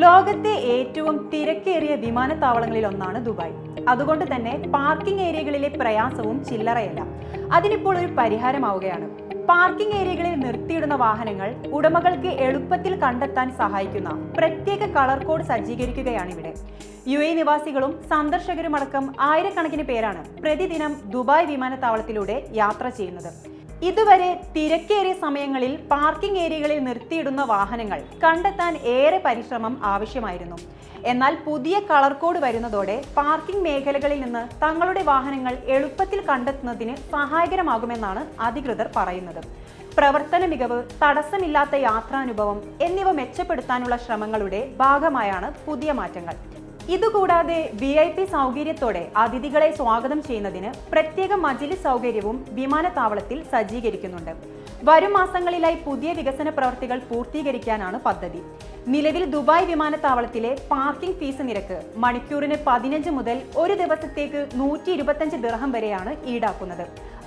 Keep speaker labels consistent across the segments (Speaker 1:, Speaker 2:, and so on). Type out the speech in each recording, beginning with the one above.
Speaker 1: ലോകത്തെ ഏറ്റവും തിരക്കേറിയ വിമാനത്താവളങ്ങളിൽ ഒന്നാണ് ദുബായ്. അതുകൊണ്ട് തന്നെ പാർക്കിംഗ് ഏരിയകളിലെ പ്രയാസവും ചില്ലറയല്ല. അതിനിപ്പോൾ ഒരു പരിഹാരമാവുകയാണ്. പാർക്കിംഗ് ഏരിയകളിൽ നിർത്തിയിടുന്ന വാഹനങ്ങൾ ഉടമകൾക്ക് എളുപ്പത്തിൽ കണ്ടെത്താൻ സഹായിക്കുന്ന പ്രത്യേക കളർ കോഡ് സജ്ജീകരിക്കുകയാണ് ഇവിടെ. യു എ നിവാസികളും സന്ദർശകരുമടക്കം ആയിരക്കണക്കിന് പേരാണ് പ്രതിദിനം ദുബായ് വിമാനത്താവളത്തിലൂടെ യാത്ര ചെയ്യുന്നത്. ഇതുവരെ തിരക്കേറിയ സമയങ്ങളിൽ പാർക്കിംഗ് ഏരിയകളിൽ നിർത്തിയിടുന്ന വാഹനങ്ങൾ കണ്ടെത്താൻ ഏറെ പരിശ്രമം ആവശ്യമായിരുന്നു. എന്നാൽ പുതിയ കളർ കോഡ് വരുന്നതോടെ പാർക്കിംഗ് മേഖലകളിൽ നിന്ന് തങ്ങളുടെ വാഹനങ്ങൾ എളുപ്പത്തിൽ കണ്ടെത്തുന്നതിന് സഹായകരമാകുമെന്നാണ് അധികൃതർ പറയുന്നത്. പ്രവർത്തന മികവ് തടസ്സമില്ലാത്ത യാത്രാനുഭവം എന്നിവ മെച്ചപ്പെടുത്താനുള്ള ശ്രമങ്ങളുടെ ഭാഗമായാണ് പുതിയ മാറ്റങ്ങൾ. ഇതുകൂടാതെ വി ഐ പി സൗകര്യത്തോടെ അതിഥികളെ സ്വാഗതം ചെയ്യുന്നതിന് പ്രത്യേക മജിലി സൗകര്യവും വിമാനത്താവളത്തിൽ സജ്ജീകരിക്കുന്നുണ്ട്. വരും മാസങ്ങളിലായി പുതിയ വികസന പ്രവർത്തികൾ പൂർത്തീകരിക്കാനാണ് പദ്ധതി. നിലവിൽ ദുബായ് വിമാനത്താവളത്തിലെ പാർക്കിംഗ് ഫീസ് നിരക്ക് മണിക്കൂറിന് പതിനഞ്ച് മുതൽ ഒരു ദിവസത്തേക്ക് നൂറ്റി ഇരുപത്തഞ്ച് ദിർഹം വരെയാണ് ഈടാക്കുന്നത്.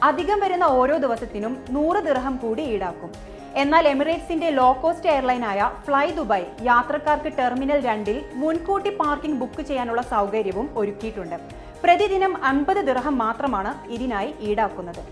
Speaker 1: അധികം വരുന്ന ഓരോ ദിവസത്തിനും നൂറ് ദിർഹം കൂടി ഈടാക്കും. എന്നാൽ എമിറേറ്റ്സിന്റെ ലോ കോസ്റ്റ് എയർലൈനായ ഫ്ലൈ ദുബായ് യാത്രക്കാർക്ക് ടെർമിനൽ രണ്ടിൽ മുൻകൂട്ടി പാർക്കിംഗ് ബുക്ക് ചെയ്യാനുള്ള സൗകര്യവും ഒരുക്കിയിട്ടുണ്ട്. പ്രതിദിനം അൻപത് ദിർഹം മാത്രമാണ് ഇതിനായി ഈടാക്കുന്നത്.